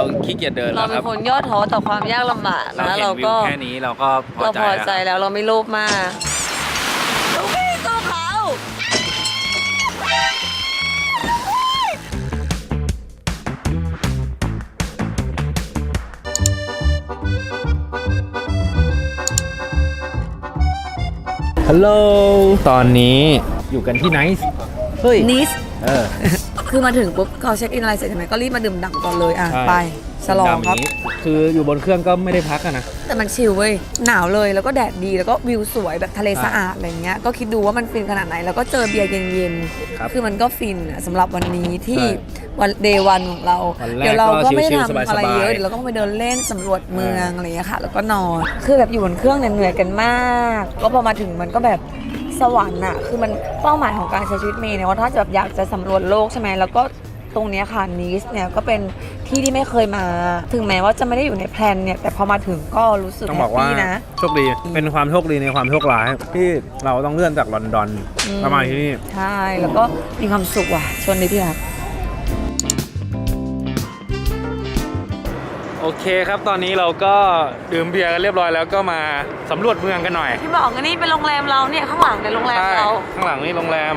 เราขี้เกียจเดินเราแล้วคเป็รับนคนย่อท้อต่อความยากลำบากเรานะ เห็นเราวิวก็แค่นี้เราก็พอเราใจพอแล้วใจแล้วเราไม่โลภมากลูกพี่ตัวเขาฮัลโหล ตอนนี้อยู่กันที่ไนท์เฮ้ย นิส เออ คือมาถึงปุ๊บเขาเช็คอินอะไรเสร็จใช่ไหมก็รีบมาดื่มด่ำก่อนเลยอะใช่ ไปฉลองครับ ดำย่านี้คืออยู่บนเครื่องก็ไม่ได้พักอะนะ แต่มันชิลเว้ยหนาวเลยแล้วก็แดดดีแล้วก็วิวสวยแบบทะเลใช่สะอาดอะไรเงี้ยก็คิดดูว่ามันฟินขนาดไหน แล้วก็เจอเบียร์เย็นครับๆคือมันก็ฟินอะสำหรับวันนี้ที่ใช่วันเดย์วันของเราวันแรกเดี๋ยวเราก็ไม่ได้ก็ชิลๆทำอะไรสบายๆเยอะเดี๋ยวเราก็ไปเดินเล่นสำรวจเมืองอะไรเงี้ยค่ะ แล้วก็นอนคือแบบอยู่บนเครื่องเนี่ยเหนื่อยกันมาก ก็พอมาถึงมันก็แบบ สวรรค์อะคือมันเป้าหมายของการใช้ชีวิตเมย์เนี่ยว่าถ้าจะแบบอยากจะสำรวจโลกใช่ไหมแล้วก็ตรงเนี้ยค่ะนีสเนี่ยก็เป็นที่ที่ไม่เคยมา ถึงแม้ว่าจะไม่ได้อยู่ในแพลนเนี่ย แต่พอมาถึงก็รู้สึกต้องแฮบอปกว่าปี้นะ โชคดีเป็นความโชคดีในความโชคร้ายที่เราต้องเลื่อนจากลอนดอนอืมประมาณที่นี่ ใช่ แล้วก็มีความสุขว่ะชวนในที่รัก เคครับตอนนี้เราก็ดื่มเบียร์กันเรียบร้อยแล้วก็มาสำรวจเมืองกันหน่อยที่บอกกันนี่เป็นโรงแรมเราเนี่ยข้างหลังในยโรงแรมใช่เรา ข้างหลังนี่โรงแรม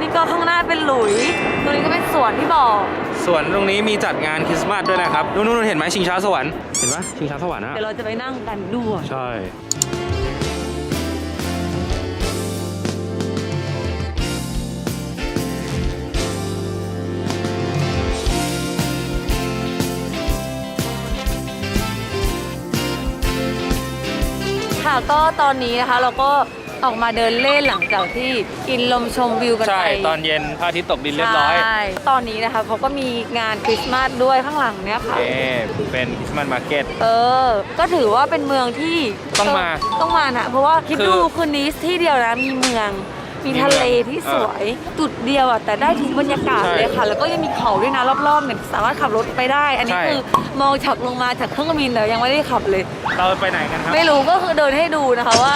นี่ก็ข้างหน้าเป็นหลุยตรงนี้ก็เป็นสวนที่บอกส่วนตรงนี้มีจัดงานคริสต์มาสด้วยนะครับนู่นๆเห็นไหมชิงช้าสวรรค์เห็นปะชิงช้าสวรรค์นะเดี๋ยวเราจะไปนั่งกันด้วยใช่ ค่ะก็ตอนนี้นะคะเราก็ออกมาเดินเล่นหลังจากที่กินลมชมวิวกันใช่ไปตอนเย็นพระอาทิตย์ตกดินเรียบร้อยใช่ตอนนี้นะคะเขาก็มีงานคริสต์มาสด้วยข้างหลังเนี่ยค่ะ เอ๊เป็นคริสต์มาสมาร์เก็ต เออ ก็ถือว่าเป็นเมืองที่ต้องมา ต้องมานะ เพราะว่าคิดคือ ดูคืนนี้ที่เดียวนะมีเมือง มีมีทะเลเมืองที่เออสวย จุดเดียวอะแต่ได้ทิ้งบรรยากาศใช่เลยค่ะ แล้วก็ยังมีเขาด้วยนะรอบๆเนี่ยสามารถขับรถไปได้ อันนี้ใช่คือมองจากลงมาจากเครื่องบินแต่ยังไม่ได้ขับเลย เราไปไหนกันครับไม่รู้ก็คือเดินให้ดูนะคะว่า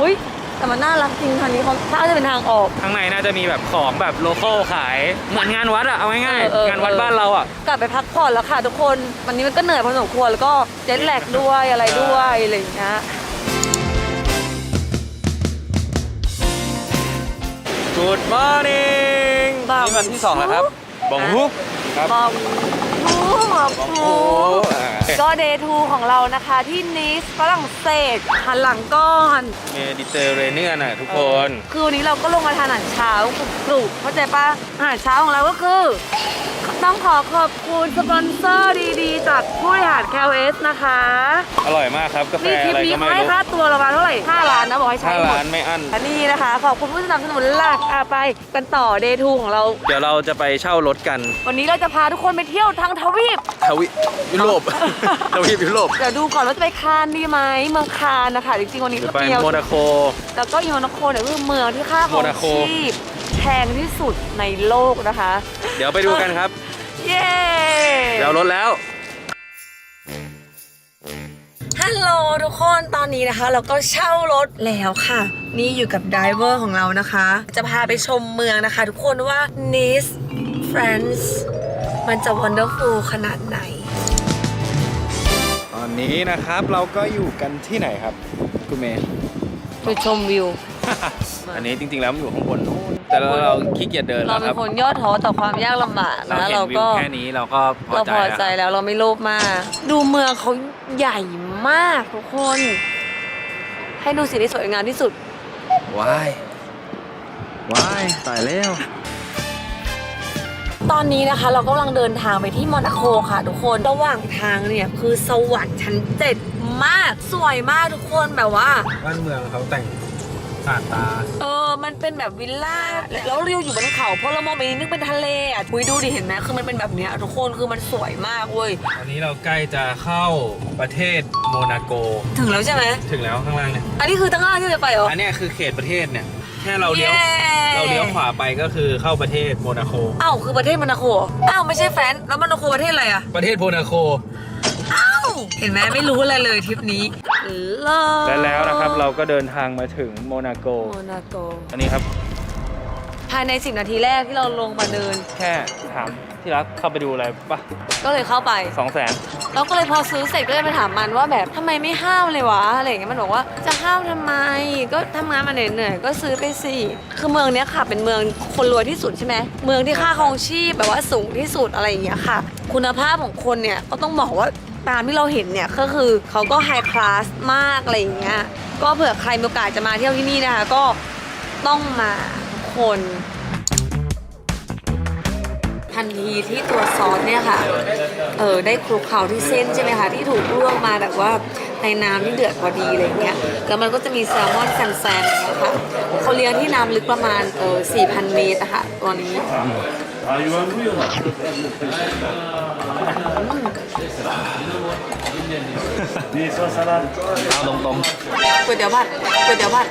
อุ้ยแต่มันน่ารักจริงคันนี้เขาถ้าจะเป็นทางออก ข้างในน่าจะมีแบบของแบบโลคอลขายเหมือนงานวัดอะเอาง่ายเออเออๆงานวัดบ้านเราอะ กลับไปพักผ่อนแล้วค่ะทุกคน วันนี้มันก็เหนื่อยพอสมควรแล้วก็เจ็ตแลกด้วยอะไรด้วยอะไรอย่างเงี้ย Good morning บังนี่วันที่สองแล้วครับบองฮุกครับบอกทูบอกบองทูฮุกอ่าก็เดย์ทูของเรานะคะที่นิสฝรั่งเศสหันหลังก้อนเมดิเตอร์เรเนียนอะทุกคน คือวันนี้เราก็ลงมาทานอาหารเช้ากรุบกรุบเข้าใจปะอาหารเช้าของเราก็คือต้องขอขอบคุณสปอนเซอร์ดีๆ จากผู้บริหาร KLS นะคะ อร่อยมากครับ กาแฟนี่ทริปอะไรนี้ก็ไม่ให้รู้ค่าตัวเรามาเท่าไหร่5ล้านนะบอกให้ใช้ห้าหมล้าดนไม่อั้น อันนี้นะคะ ขอบคุณผู้สนับสนุนหลักอะไปกันต่อเดย์ทูของเรา เดี๋ยวเราจะไปเช่ารถกันวันนี้เราจะพาทุกคนไปเที่ยวทั้งทวีป ทวีปยุโรป ทวีปยุโรปเดี๋ยวดูก่อนว่าจะไปคานดีไหมเมืองคานนะคะจริงๆวันนี้หรือก็ไปเที่ยว โมนาโค แล้วก็อีโมนาโคเนี่ยคือเมืองที่ค่าของโมนาโค ชีพแพงที่สุดในโลกนะคะ เดี๋ยวไปดูกันครับ เย้เดี๋ยวรถแล้ว ฮัลโหลทุกคนตอนนี้นะคะ เราก็เช่ารถแล้วค่ะ นี่อยู่กับไดเวอร์ของเรานะคะ จะพาไปชมเมืองนะคะ ทุกคนว่า Nice France มันจะ wonderful ขนาดไหน ตอนนี้นะครับเราก็อยู่กันที่ไหนครับ คุณเมย์ ไปชมวิว อันนี้จริงๆแล้วมันอยู่ข้างบนนู้น แต่เราเราขี้เกียจเดินเราแล้วเป็คนรับคนย่อท้อต่อความยากลำบากเรานะเห็นเราวิวก็แค่นี้เราก็พอเราใจพอใจแล้วแล้วเราไม่โลภมาก ดูเมืองเขาใหญ่มากทุกคน ให้ดูสิ่งที่สวยงามที่สุด ว้ายว้ายตายแล้ว ตอนนี้นะคะเรากำลังเดินทางไปที่มอนาโคค่ะทุกคนระหว่างทางเนี่ยคือสวรรค์ชั้นเจ็ดมากสวยมากทุกคนแบบว่า บ้านเมืองเขาแต่ง สาดตา เออ มันเป็นแบบวิลล่า แล้วเราอยู่บนเขาเพราะเรามองไปนึกเป็นทะเลอะคุยดูดิเห็นไหมคือมันเป็นแบบเนี้ยทุกคนคือมันสวยมากเว้ย ตอนนี้เราใกล้จะเข้าประเทศโมนาโก ถึงแล้วใช่ไหม ถึงแล้วข้างล่างเนี่ย อันนี้คือตั้งหน้าที่จะไปเหรอ อันเนี้ยคือเขตประเทศเนี่ย แค่เราเลี้ยวย้เราเลี้ยวขวาไปก็คือเข้าประเทศโมนาโคอ้าวคือประเทศมอนาโคเหรออ้าวไม่ใช่แฟนแล้วมอนาโคประเทศอะไรอะ ประเทศโมนาโคอ้าวเห็นไหมไม่รู้อะไรเลยทริปนี้ เลิศและแล้วนะครับเราก็เดินทางมาถึงโมนาโก โมนาโก อันนี้ครับ ภายใน 10 นาทีแรกที่เราลงมาเดิน แค่ถามที่รักเข้าไปดูอะไรปะก็เลยเข้าไป สองแสนแล้วก็เลยพอซื้อเสร็จก็เลยไปถามมันว่าแบบทำไมไม่ห้ามเลยวะอะไรอย่างเงี้ยมันบอกว่าจะห้ามทำไม ก็ทำงานมาเหนื่อยๆก็ซื้อไปสิคือเมืองเนี้ยค่ะ เป็นเมืองคนรวยที่สุดใช่ไหมเมืองที่ค่าครองชีพแบบว่าสูงที่สุดอะไรอย่างเงี้ยค่ะ คุณภาพของคนเนี่ยก็ต้องบอกว่า ตามที่เราเห็นเนี่ยก็คือเขาก็ไฮคลาสมากอะไรอย่างเงี้ยก็เผื่อใครมีโอกาสจะมาเที่ยวที่นี่นะคะก็ต้องมาคนทันทีที่ตัวซอสเนี่ยค่ะ เออได้คลุกเคล้าที่เส้นใช่ไหมคะที่ถูกลวกมาแบบว่าในน้ำที่เดือดพอดีอะไรเงี้ย แล้วมันก็จะมีแซลมอนแซมๆอย่างเงี้ยค่ะเขาเลี้ยงที่น้ำลึกประมาณเออ4,000 เมตรอะค่ะตัวนี้ เอาตรงก๋วยเตี๋ยวผัดก๋วยเตี๋ยวผัด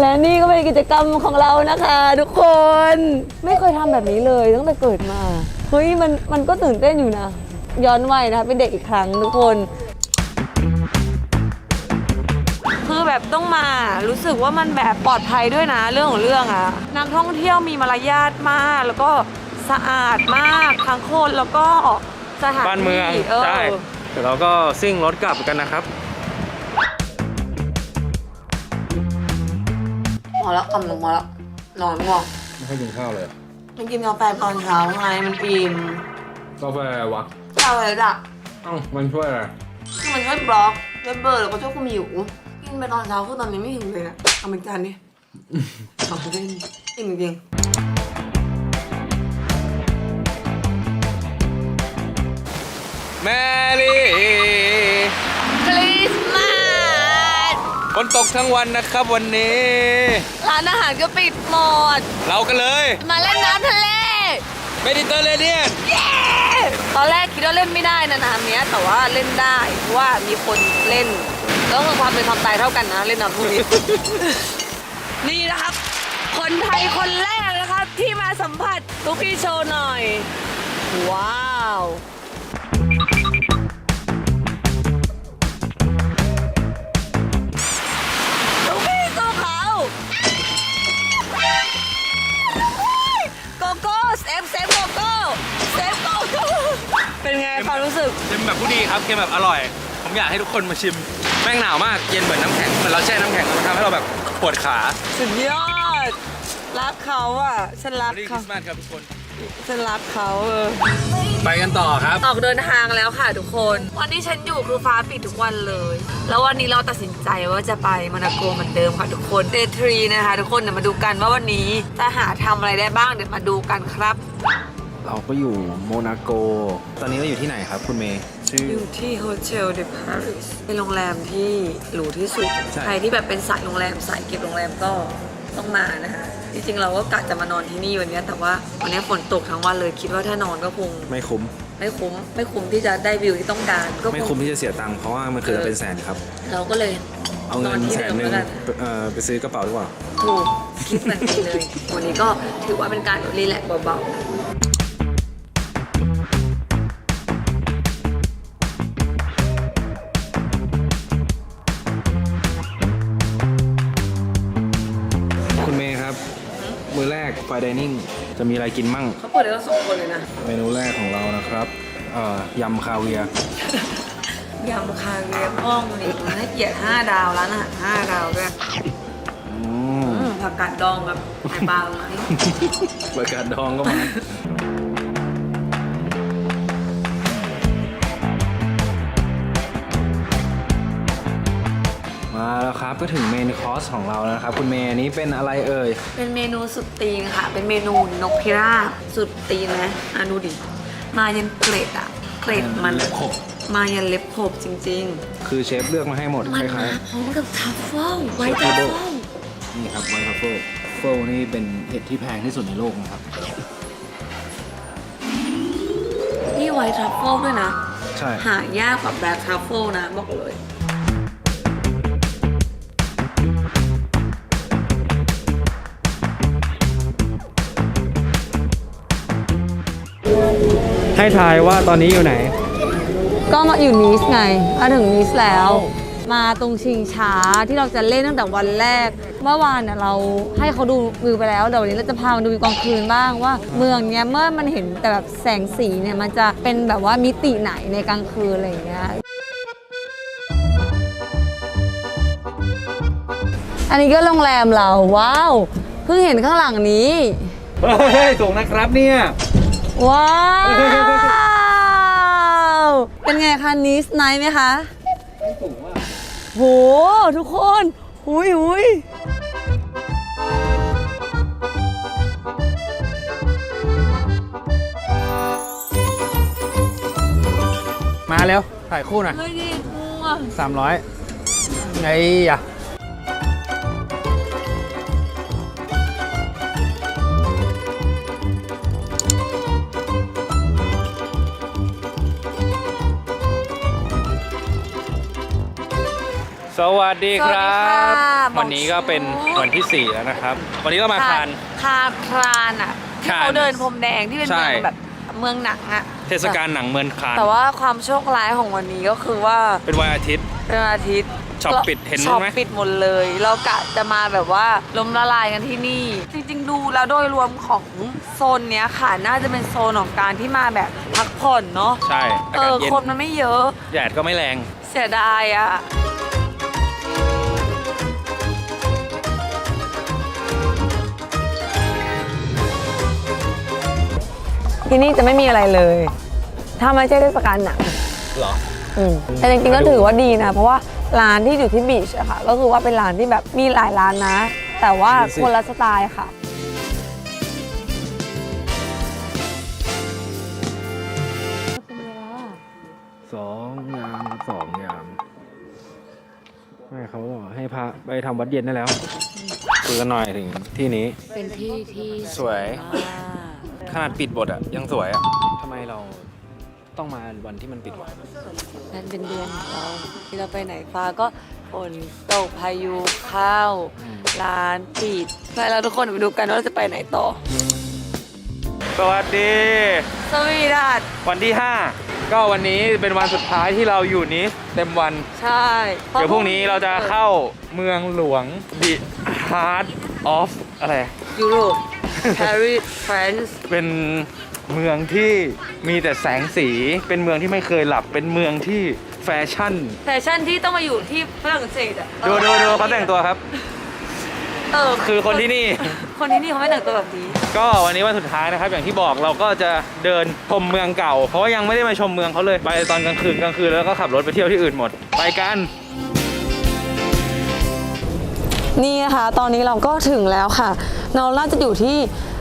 และนี่ก็เป็นกิจกรรมของเรานะคะทุกคน ไม่เคยทำแบบนี้เลยตั้งแต่เกิดมา เฮ้ยมันมันก็ตื่นเต้นอยู่นะ ย้อนวัยนะคะเป็นเด็กอีกครั้งทุกคน คือแบบต้องมารู้สึกว่ามันแบบปลอดภัยด้วยนะเรื่องของเรื่องอะนักท่องเที่ยวมีมารยาทมาก แล้วก็สะอาดมากทั้งคนแล้วก็สถานบ้านเมืองที่เออใช่เดี๋ยวเราก็ซิ่งรถกลับกันนะครับพอแล้วกำลังมาแล้วนอนง่วงๆไม่ค่อยกินข้าวเลยมันกินกาแฟตอนเช้าไงมันอิ่มกาแฟวะ กาแฟอะเอ้ามันช่วยอะไรคือมันช่วยบล็อกช่วยเบลอร์แล้วก็ช่วยคุมหิวกินไปตอนเช้าคือตอนนี้ไม่หิวเลยอะเอาเป็นจานดิเอาไปเล่นอิ่มจริงแมรี่คริสต์มาสฝนตกทั้งวันนะครับวันนี้ ร้านอาหารก็ปิดหมด เรากันเลย มาเล่นน้ำทะเล เมดิเตอร์เรเนียน เย้ ตอนแรกคิดว่าเล่นไม่ได้นะน้ำเนี้ย แต่ว่าเล่นได้เพราะว่ามีคนเล่นแล้วคือความเป็นความตายเท่ากันนะเล่นน้ำพวกนี้ นี่นะครับ คนไทยคนแรกนะครับที่มาสัมผัสตุ๊กกี้โชว์หน่อย ว้าว ก เค็มแบบผู้ดีครับเค็มแบบอร่อย ผมอยากให้ทุกคนมาชิม แม่งหนาวมาก เย็นเหมือนน้ำแข็ง เหมือนเราแช่น้ำแข็งมันทำให้เราแบบปวดขาสุดยอด รักเขาอะ ฉันรักรีคเขาริสต์มาสครับทุกคน ฉันรักเขาเออ ไปกันต่อครับ ออกเดินทางแล้วค่ะทุกคน วันที่ฉันอยู่คือฟ้าปิดทุกวันเลย แล้ววันนี้เราตัดสินใจว่าจะไปมานาโกเหมือนเดิมค่ะทุกคนเดทรีนะคะ ทุกคนเดี๋ยวมาดูกันว่าวันนี้จะหาทำอะไรได้บ้างเดี๋ยวมาดูกันครับ เราก็อยู่โมนาโก ตอนนี้เราอยู่ที่ไหนครับคุณเมย์ชื่อ อยู่ที่โฮเทลเดปารีสเป็นโรงแรมที่หรูที่สุด ใช่ ใครที่แบบเป็นสายโรงแรมสายเก็บโรงแรมก็ต้องมานะคะ จริงๆเราก็กะจะมานอนที่นี่วันเนี้ยแต่ว่าวันนี้ฝนตกทั้งวันเลย คิดว่าถ้านอนก็คงไม่คุ้ม ไม่คุ้ม ไม่คุ้มที่จะได้วิวที่ต้องการก็ไม่คคุ้มงที่จะเสียตังค์เพราะว่ามันคือละเป็นแสนครับ เราก็เลยเอาเงินที่แสนหนึ่งแล้วกันเอ่อไปซื้อกระเป๋าดีกว่า ถูกคิดเหมือนกันเลย วันนี้ก็ถือว่าเป็นการรีแลกซ์เบาๆ อแรกไฟดิเนิ่งจะมีอะไรกินมั่ง เขาเปิดได้ทั้งสองคนเลยนะเมนูแรกของเรานะครับเอ่อยำคาเวียร์ยำคาเวียร์ห้องนี่มันให้เกียรติ5ดาวร้านอาหาร5ดาวด้วยอืม อืมผักกาดดองกับไข่ปลาตรงนั้นบริการดองก็มา ครับก็ถึงเมนคอร์สของเราแล้วนะครับ คุณเมย์อันนี้เป็นอะไรเอ่ย เป็นเมนูสุดตีนค่ะ เป็นเมนูนกพิราบสุดตีนนะอะดูดิ มายันเกล็ดอะเกล็ดมันเล็บขบ มายันเล็บขบจริง คือเชฟเลือกมาให้หมดๆ คมันล้ายมาพร้อมกับทัฟเฟิลไวท์ทัทัฟฟเฟิเฟิลลๆนี่ครับไวท์ทัฟเฟิลเฟิลนี่เป็นเห็ดที่แพงที่สุดในโลกนะครับ นี่ไวท์ทัฟเฟิลด้วยนะ ใช่ หายากกว่าแบล็คทัฟเฟิลนะบอกเลย ให้ทายว่าตอนนี้อยู่ไหน ก็มาอยู่นีสไงมาถึงนีสแล้ว มาตรงชิงช้าที่เราจะเล่นตั้งแต่วันแรก เมื่อวานเนี่ยเราให้เขาดูวิวไปแล้วเดี๋ยววันนี้เราจะพามาดูวิวกลางคืนบ้างว่า เมืองเนี้ยเมื่อมันเห็นแต่แบบแสงสีเนี่ยมันจะเป็นแบบว่ามิติไหนในกลางคืนอะไรอย่างเงี้ย อันนี้ก็โรงแรมเราว้าวเพิ่งเห็นข้างหลังนี้ เฮ้ยสูงนะครับเนี่ย ว้าว เป็นไงคะนิสไนท์ไหมคะสูงมากโห ทุกคนหุยหุยมาเร็วถ่ายคู่หน่อยเฮ้ยดีงัวสามร้อยไงอะ สวัสดีครับวันนี้ก็เป็นวันที่ 4 แล้วนะครับ วันนี้เรามาคาน คาครานอะที่คานเขาเดินพรมแดงที่เป็นใช่ เมืองแบบเมืองหนังอะเทศกาลหนังเมืองคาน แต่ว่าความโชคร้ายของวันนี้ก็คือว่าเป็นวันอาทิตย์ เป็นวันอาทิตย์ช็อปปิดเห็นช็อปไหม ปิดหมดเลย เรากะจะมาแบบว่าล้มละลายกันที่นี่ จริง ๆ ดูแล้วโดยรวมของโซนเนี้ยค่ะน่าจะเป็นโซนของการที่มาแบบพักผ่อนเนาะใช่อาาศเอกอเย็นคนมันไม่เยอะ แดดก็ไม่แรง เสียดายอะ ที่นี่จะไม่มีอะไรเลย ถ้าไม่ใช่เทศกาลหนังเหรอ อืมแต่จริงๆก็ถือว่าดีนะ เพราะว่าร้านที่อยู่ที่บีชอะค่ะ ก็คือว่าเป็นร้านที่แบบมีหลายร้านนะ แต่ว่าดูสิ คนละสไตล์ค่ะ สองยามครับสองยามไม่เขาบอกให้พาไปทำวัดเย็นได้แล้วคุยกันหน่อยถึงที่นี้เป็นที่ที่สวย ขนาดปิดบทอะยังสวยอะทำไมเราต้องมาวันที่มันปิดวะนั่นเป็นเดือนของเราที่เราไปไหนฟ้าก็ฝนตกพายุเข้าร้านปิดไปแล้วทุกคนไปดูกันว่าเราจะไปไหนต่อ สวัสดี สวีดัสวันที่ 5 ก็วันนี้เป็นวันสุดท้ายที่เราอยู่นี้เต็มวัน ใช่เดี๋ยวพรุ่งนี้เราจะเข้าเมืองหลวง The Heart of อะไร ยุโรป ปารีสฝรั่งเศสเป็นเมืองที่มีแต่แสงสี เป็นเมืองที่ไม่เคยหลับ เป็นเมืองที่แฟชั่น แฟชั่นที่ต้องมาอยู่ที่ฝรั่งเศสอะดูดูดูเขาแต่งตัวครับ เออคือคนที่นี่ คนที่นี่เขาไม่แต่งตัวแบบนี้ ก็วันนี้วันสุดท้ายนะครับ อย่างที่บอกเราก็จะเดินชมเมืองเก่า เพราะว่ายังไม่ได้มาชมเมืองเขาเลย ไปตอนกลางคืนกลางคืนแล้วก็ขับรถไปเที่ยวที่อื่นหมด ไปกัน นี่นะคะ ตอนนี้เราก็ถึงแล้วค่ะเราน่าจะอยู่ที่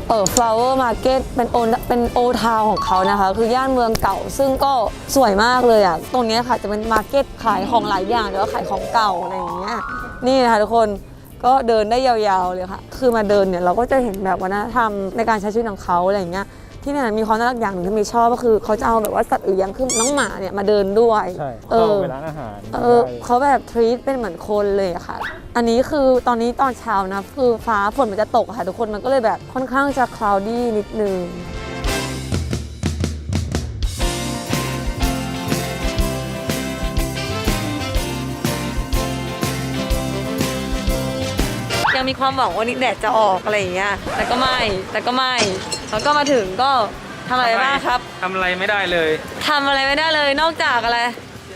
เอ่อ flower market เป็นโอเป็นโอทาวของเขานะคะ คือย่านเมืองเก่า ซึ่งก็สวยมากเลยอะ ตรงนี้ค่ะจะเป็นมาร์เก็ตขายของหลายอย่างแล้วก็ขายของเก่าอะไรอย่างเงี้ย นี่นะคะทุกคนก็เดินได้ยาวๆเลยค่ะ คือมาเดินเนี่ยเราก็จะเห็นแบบวัฒนธรรมในการใช้ชีวิตของเขาอะไรอย่างเงี้ย ที่เนี่ยมีความน่ารักอย่างหนึ่งที่มีชอบก็คือเขาจะเอาแบบว่าสัตว์เลี้ยงคือน้องหมาเนี่ยมาเดินด้วย ใช่เอเข้าอไปร้านอาหารเออเขาแบบทรีตเป็นเหมือนคนเลยอะค่ะ อันนี้คือตอนนี้ตอนเช้านะ คือฟ้าฝนมันจะตกอะค่ะทุกคนมันก็เลยแบบค่อนข้างจะคลาวดี้นิดนึง ยังมีความหวังว่านี่แดดจะออกอะไรอย่างเงี้ยแต่ก็ไม่แต่ก็ไม่ แล้วก็มาถึงก็ทำอะไรบ้างครับทำอะไรไม่ได้เลยทำอะไรไม่ได้เลยนอกจากอะไร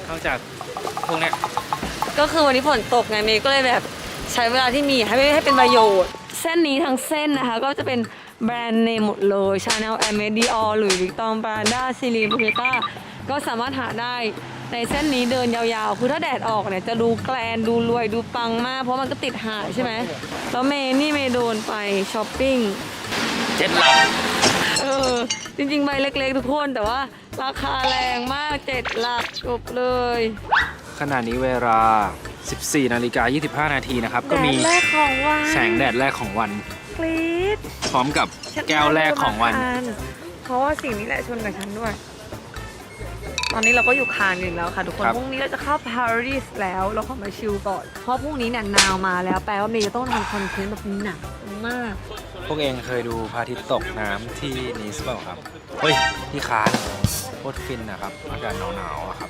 นอกจากพวกเนี้ยก็คือวันนี้ฝนตกไงเมย์ก็เลยแบบใช้เวลาที่มีให้ให้เป็นประโยชน์ เส้นนี้ทั้งเส้นนะคะ ก็จะเป็นแบรนด์เนมหมดเลย Chanel a m e d i o r หรือ Vuitton Prada c e l i n e b u t a ก็สามารถหาได้ในเส้นนี้เดินยาวๆ คือถ้าแดดออกเนี่ยจะดูแกลนดูรวยดูปังมาก เพราะมันก็ติดหายใช่ไหมแล้วเมย์นี่เมย์โดนไปช้อปปิ้งเจ็ดหลักเออจริงๆ ใบเล็กๆ ทุกคนแต่ว่า ราคาแรงมากเจ็ดหลักจบเลยขณะนี้เวลา 14 นาฬิกา 25 นาทีนะครับ ก็มีแดดแรกของวันแสงแดดแรกของวันกรี๊ดพร้อมกับแก้วแรกของวัน เพราะว่าสิ่งนี้แหละชนกับฉันด้วย ตอนนี้เราก็อยู่คานอยู่แล้วค่ะ ทุกคนครับพรุ่งนี้เราจะเข้าปารีสแล้ว เราขอมาชิลก่อน เพราะพรุ่งนี้เนี่ยนาวมาแล้ว แปลว่าเมย์จะต้องทำคอนเทนต์แบบหนักมาก พวกเองเคยดูพระอาทิตย์ตกน้ำที่นีสเปล่าครับ เฮ้ย ที่คานโคตรฟินนะครับ อากาศหนาวๆอะครับ